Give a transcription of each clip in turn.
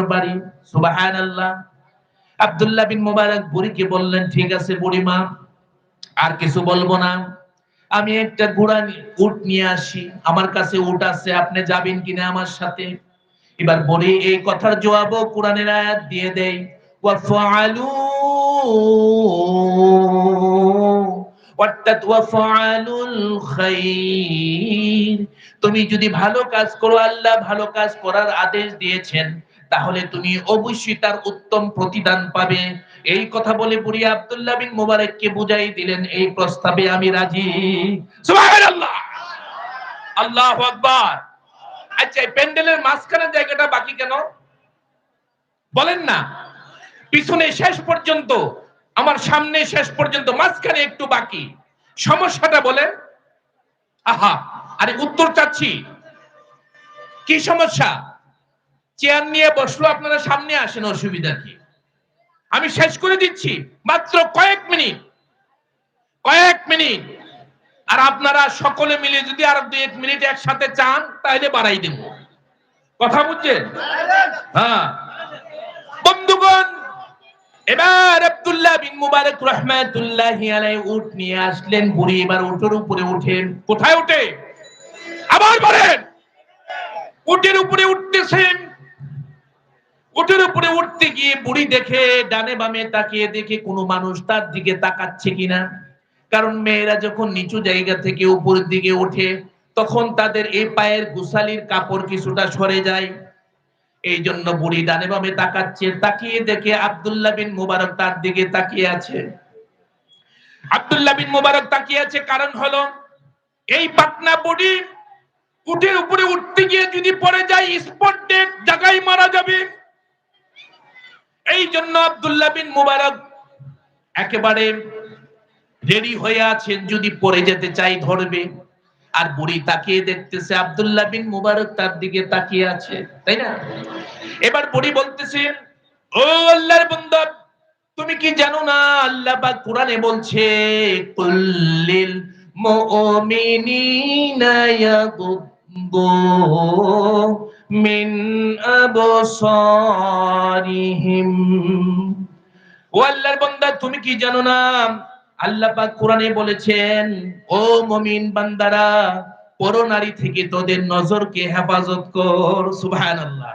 আমার বাড়ি, সুবহানাল্লাহ। আব্দুল্লাহ বিন মুবারক বুড়িকে বললেন, ঠিক আছে বুড়িমা, আর কিছু বলব না। আমি একটা ঘোড়া উট নিয়ে আসি। আমার কাছে উট আছে, আপনি যাবেন কিনা আমার সাথে? এবার বলি, এই কথার জবাবও কোরআনের আয়াত দিয়ে দেই। ওয়াফআলু তুমি যদি ভালো কাজ করো, আল্লাহ ভালো কাজ করার আদেশ দিয়েছেন। তাহলে তুমি অবশ্যই তার উত্তম প্রতিদান পাবে। এই কথা বলে বুড়ি আব্দুল্লাহ বিন মুবারককে বুঝাই দিলেন, এই প্রস্তাবে আমি রাজি। সুবহানাল্লাহ। আল্লাহু আকবার। আচ্ছা প্যান্ডেলের মাঝখানের জায়গাটা বাকি কেন? বলেন না। পিছনে শেষ পর্যন্ত, আমার সামনে শেষ পর্যন্ত, মাঝখানে একটু বাকি। সমস্যাটা বলেন। আহা, আরে উত্তর চাচ্ছি। কি সমস্যা? চেয়ার নিয়ে বসল, আপনারা সামনে আসেন, অসুবিধা কি? আমি শেষ করে দিচ্ছি, মাত্র কয়েক মিনিট। কয়েক মিনিট। আর আপনারা সকলে মিলে যদি আর দুই এক মিনিট একসাথে চান, তাহলে বাড়াই দেব। কথা বুঝছেন? হ্যাঁ। বন্ধুগণ, এবার আব্দুল্লাহ বিন মুবারক রহমাতুল্লাহি আলাইহি উট নিয়ে আসলেন, বুড়ি এবার উটের উপরে উঠেন কোথায় উঠে? আবার বলেন, উটের উপরে উঠতেছেন। উটের উপরে উঠতে গিয়ে বুড়ি দেখে, ডানে বামে তাকিয়ে দেখে কোনো মানুষ তার দিকে তাকাচ্ছে কিনা? কারণ মেয়েরা যখন নিচু জায়গা থেকে উপরের দিকে ওঠে, তখন তাদের এই পায়ের গুসালির কাপড় কিছুটা সরে যায়। এই জন্য বুড়ি ডানে বামে তাকাচ্ছে, তাকিয়ে দেখে আব্দুল্লাহ বিন মুবারক তার দিকে তাকিয়ে আছে। আব্দুল্লাহ বিন মুবারক তাকিয়ে আছে, কারণ হলো এই পাটনা বুড়ি উটের উপরে উঠতে গিয়ে যদি পড়ে যায় স্পট ডেট জায়গায় মারা যাবে। এই জন্য আব্দুল্লাহ বিন মুবারক একেবারে রেডি হয়ে আছেন, যদি পড়ে যেতে চাই ধরবে। আর বুড়ি তাকিয়ে দেখতেছে আব্দুল্লাহ বিন মুবারক তার দিকে তাকিয়ে আছে, তাই না? এবার বুড়ি বলতেছে, ও আল্লাহর বান্দা তুমি কি জানো না আল্লাহ পাক কোরআনে বলছে কুল্লিল মুমিনিনা ইয়াগুদ্দু জানো না? আল্লাহ পাক কোরআনে বলেছেন, ও বান্দারা পরনারী থেকে তোদের নজরকে হেফাজত কর। সুবহানাল্লাহ।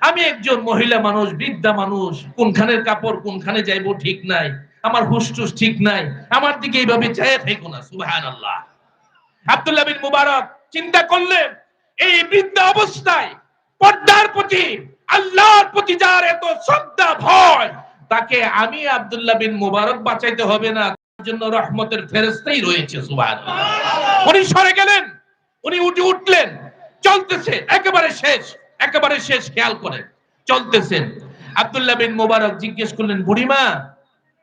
আমি একজন মহিলা মানুষ, বৃদ্ধা মানুষ, কোনখানের কাপড় কোনখানে যাইবো ঠিক নাই, আমার হুসটুস ঠিক নাই, আমার দিকে এইভাবে চায় থেকো না, সুবহানাল্লাহ। আব্দুল্লাহ বিন মুবারক চিন্তা করলেন, এই বৃদ্ধা অবস্থায় পর্দার প্রতি, আল্লাহর প্রতি যার এত শ্রদ্ধা, ভয়, তাকে আমি আব্দুল্লাহ বিন মুবারক বাঁচাইতে হবে না। তার জন্য রহমতের ফেরেস্তাই রয়েছে, সুবহানাল্লাহ। উনি সরে গেলেন, উনি উঠে উঠলেন, চলতেছে, একেবারে শেষ একেবারে শেষ, খেয়াল করেন চলতেছেন আব্দুল্লাহ বিন মুবারক জিজ্ঞেস করলেন, বুড়িমা,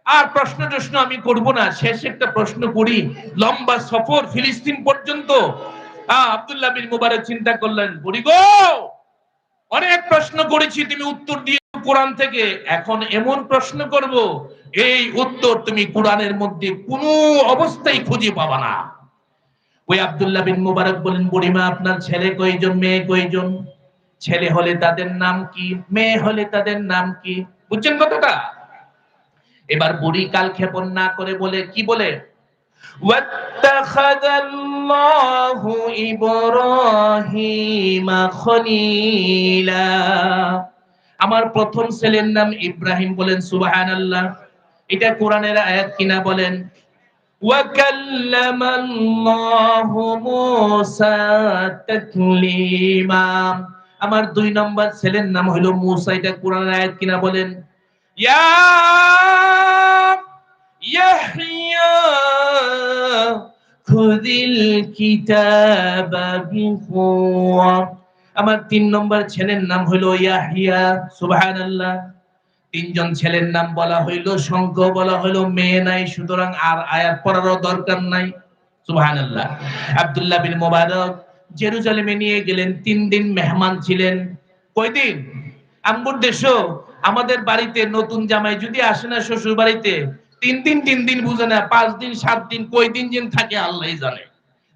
আর প্রশ্ন টশ্ন আমি করব না, শেষ একটা প্রশ্ন করি। লম্বা সফর ফিলিস্তিন পর্যন্ত। আব্দুল্লাহ বিন মুবারক চিন্তা করলেন, বুড়ি গো অনেক প্রশ্ন করেছি, তুমি উত্তর দিয়ে কোরআন থেকে। এখন এমন প্রশ্ন করব, এই উত্তর তুমি কোরআনের মধ্যে কোনো অবস্থায় খুঁজে পাবা না। ওই আব্দুল্লাহ বিন মুবারক বলেন, বুড়িমা, আপনার ছেলে কয়জন, মেয়ে কয়জন? ছেলে হলে তাদের নাম কি, মেয়ে হলে তাদের নাম কি? বুঝছেন কথাটা? এবার বুড়ি কাল ক্ষেপণ না করে বলে, কি বলে? واتخذ الله إبراهيم خليلا আমার প্রথম ছেলের নাম ইব্রাহিম বলেন সুবহানাল্লাহ এটা কোরআনের আয়াত কিনা বলেন وكلم الله موسى تكليما আমার দুই নম্বর ছেলের নাম হলো মুসা এটা কোরআনের আয়াত কিনা বলেন ইয়া ইয়াহইয়া বিকুওয়া আমার তিন নম্বর ছেলের নাম হলো ইয়াহিয়া, সুবহানাল্লাহ। তিনজন ছেলের নাম বলা হইল সংখ্য বলা হইল মেয়ে নাই, সুতরাং আর আয়াত পড়ারও দরকার নাই। সুবহানাল্লাহ। আব্দুল্লাহ বিন মুবারক জেরুজালেমে নিয়ে গেলেন, তিন দিন মেহমান ছিলেন। কয়দিন আম্বুর দেশও আমাদের বাড়িতে নতুন জামাই যদি আসে না শ্বশুর বাড়িতে তিন দিন তিন দিন বুঝে না, পাঁচ দিন, সাত দিন, কয় দিন দিন থাকে, আল্লাহ জানে।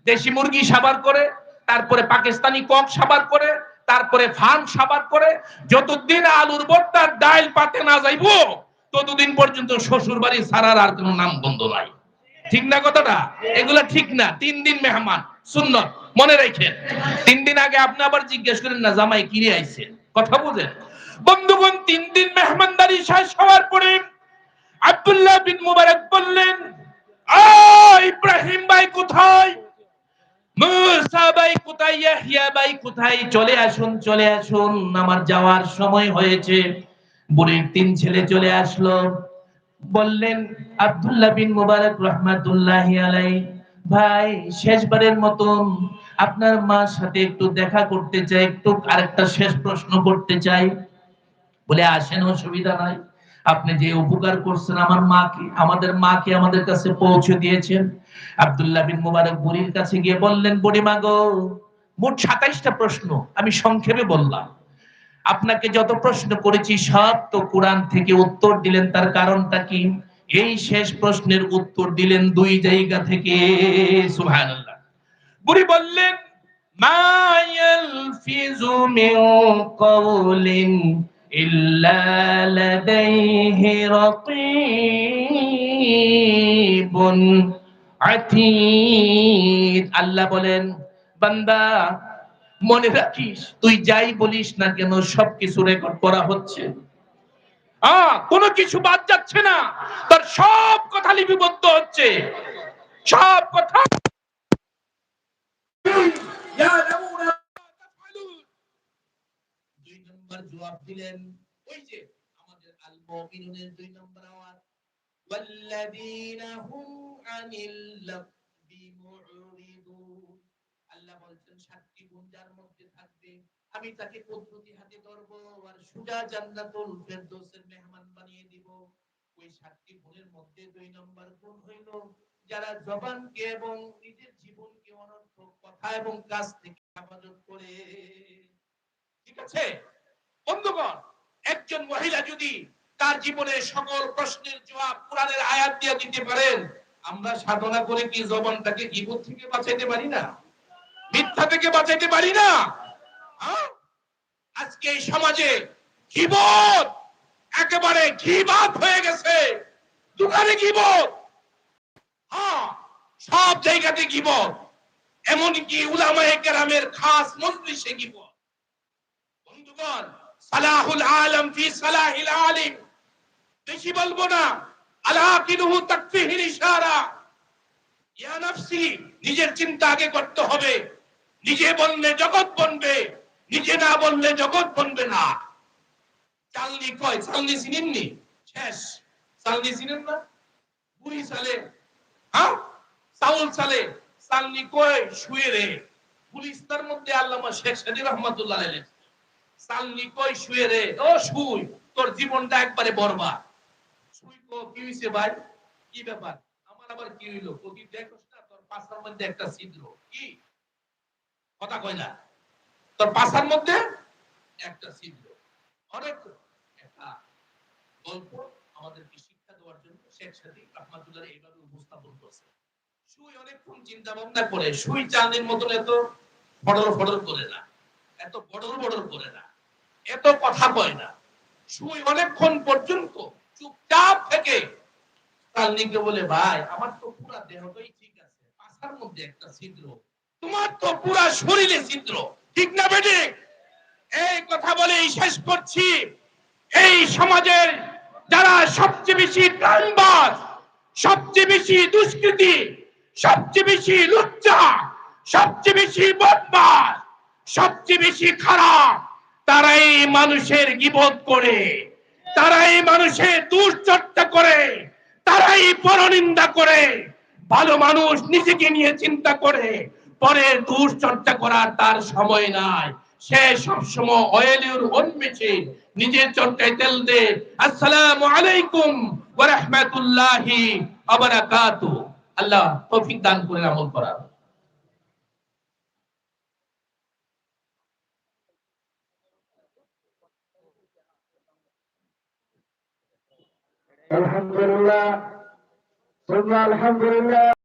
দেশি মুরগি সাবার করে, তারপরে পাকিস্তানি কক সাবার করে, তারপরে ফান সাবার করে, যতদিন আলুর ভর্তার ডাইল পাতে না যাইবো, ততদিন পর্যন্ত শ্বশুর বাড়ি ছাড়ার আর কোনো নাম বন্ধ নাই। ঠিক না কথাটা? এগুলা ঠিক না। তিন দিন মেহমান, সুন্নত, মনে রাখেন। তিন দিন আগে আপনি আবার জিজ্ঞেস করেন না, জামাই কিনে আইছে? কথা বুঝেন? বন্ধুগণ, তিন দিন মেহমানদারি শেষ হওয়ার আব্দুল্লাহ বিন মুবারক বললেন আ ইব্রাহিম ভাই কোথায়? মুসা ভাই কোথায়? ইয়াহিয়া ভাই কোথায়? চলে আসুন চলে আসুন। আমার যাওয়ার সময় হয়েছে। বুড়ির তিন ছেলে চলে আসলো। বললেন, আব্দুল্লাহ বিন মুবারক রহমাতুল্লাহি আলাই ভাই, শেষবারের মতন আপনার মার সাথে একটু দেখা করতে চাই, একটু আরেকটা শেষ প্রশ্ন করতে চাই। বলে, আসেন, অসুবিধা নাই। আপনি যে উপকার করছেন আমার মাকে আমাদের মাকে আমাদের কাছে পৌঁছে দিয়েছেন? আব্দুল্লাহ বিন মুবারক বুড়ির কাছে গিয়ে বললেন, বুড়ি মা গো, মোট সাতাইশটা প্রশ্ন আমি সংক্ষেপে বললাম। আপনাকে যত প্রশ্ন করেছি, সব তো কোরআন থেকে উত্তর দিলেন, তার কারণটা কি? এই শেষ প্রশ্নের উত্তর দিলেন দুই জায়গা থেকে। সুবহানাল্লাহ। বুড়ি বললেন, মা ইয়ালফিজু মিন ইল্লা লাদাইহি রাকিবুন আতীদ আল্লাহ বলেন, বান্দা, মনে রাখিস, তুই যাই বলিস না কেন, সবকিছু রেকর্ড করা হচ্ছে। কোনো কিছু বাদ যাচ্ছে না। তোর সব কথা লিপিবদ্ধ হচ্ছে। সব কথা দুই নম্বর জবাব দিলেন, ওই যে আমাদের আল মুমিনুনের দুই নম্বর আওয়াজ। ওয়াল্লাযীনাহুম আনিল লাকবি মুরিদুন। আল্লাহ বলছেন, সাতটি গুণ মধ্যে থাকবে, আমি তাকে পদ্ধতি হাতে ধরব আর সুজা জান্নাতুল ফেরদৌসের মেহমান বানিয়ে দিব। ওই সাতটি গুণের মধ্যে দুই নম্বর গুণ হইল, যারা জবানকে এবং নিজের জীবনকে অনর্থক কথা এবং কাজ থেকে হেফাজত করে। ঠিক আছে? বন্ধুগণ, একজন মহিলা যদি তার জীবনের সকল প্রশ্নের জবাব কোরআনের আয়াত দিয়ে দিতে পারেন, আমরা সাধনা করে কি জবানটাকে গিবত থেকে বাঁচাইতে পারি না? মিথ্যা থেকে বাঁচাইতে পারি না? হ্যাঁ? আজকে এই সমাজে গিবত একেবারে ঘিবাত হয়ে গেছে। দোকানে গিবত হ্যাঁ সব জায়গাতে গিবত এমনকি উলামায়ে কেরামের খাস মজলিসে গিবত বন্ধুগণ সালাহুল আলম ফি সালাহিল আলিম। বেশি বলব না, আলাকিনুহু তাকফিহির ইশারা। ইয়া নিজের চিন্তা আগে করতে হবে। নিজে বললে জগৎ বনবে, নিজে না বললে জগৎ বনবে না। চালনি কয়? চালনি চিনেননি শেষ। চালনি চিনেন না? বুড়ি চালে। হ্যাঁ? চাউল চালে। চালনি কয়? শুয়ে রে। পুলিশ তার মধ্যে আল্লামা শেখ সাদি রহমাতুল্লাহ চালনি কয় শুয়ে রে? ও, শুই। তোর জীবনটা একবারে শুই কো কি হইছে ভাই? কি ব্যাপার? আমার আবার কি হইল? না, তোর পাশার মধ্যে একটা ছিদ্র। কি? কথা কয় না। তোর পাশার মধ্যে একটা ছিদ্র। অনেক একটা গল্প শিক্ষা দেওয়ার জন্য শেখ রহমাতুল্লাহ এইভাবে উপস্থাপন করছে। অনেকক্ষণ চিন্তা ভাবনা করে। সুই চাঁদের মতন এত ফডর ফডর করে না। এত বড়র বড়র করে না। এত কথা কয় না। সুই অনেকক্ষণ পর্যন্ত চুপচাপ থেকে কালনিকে বলে, ভাই, আমার তো পুরা দেহটাই ঠিক আছে। পাশার মধ্যে একটা ছিদ্র। তোমার তো পুরা শরীরে ছিদ্র। ঠিক না বেটে? এই কথা বলেই শেষ করছি। এই সমাজের যারা সবচেয়ে বেশি প্রাণবাদ সবচেয়ে বেশি দুষ্কৃতি, সবচেয়ে বেশি লুচ্চা, সবচেয়ে বেশি বদমাস, সবচেয়ে বেশি খারাপ তারাই মানুষের গিবত করে, তারাই মানুষের দুশ্চর্চা করে, তারাই পরনিন্দা করে, ভালো মানুষ নিজেকে নিয়ে চিন্তা করে পরে দুশ্চর্চা করার তার সময় নাই। সে সবসময় অয়েলের উন্মেষে নিজের চরকায় তেল দে। আসসালামু আলাইকুম ওয়া রাহমাতুল্লাহি ওয়া বারাকাতুহু। আল্লাহ তৌফিক দান করে আমল করার। الحمد لله. ثم الحمد لله.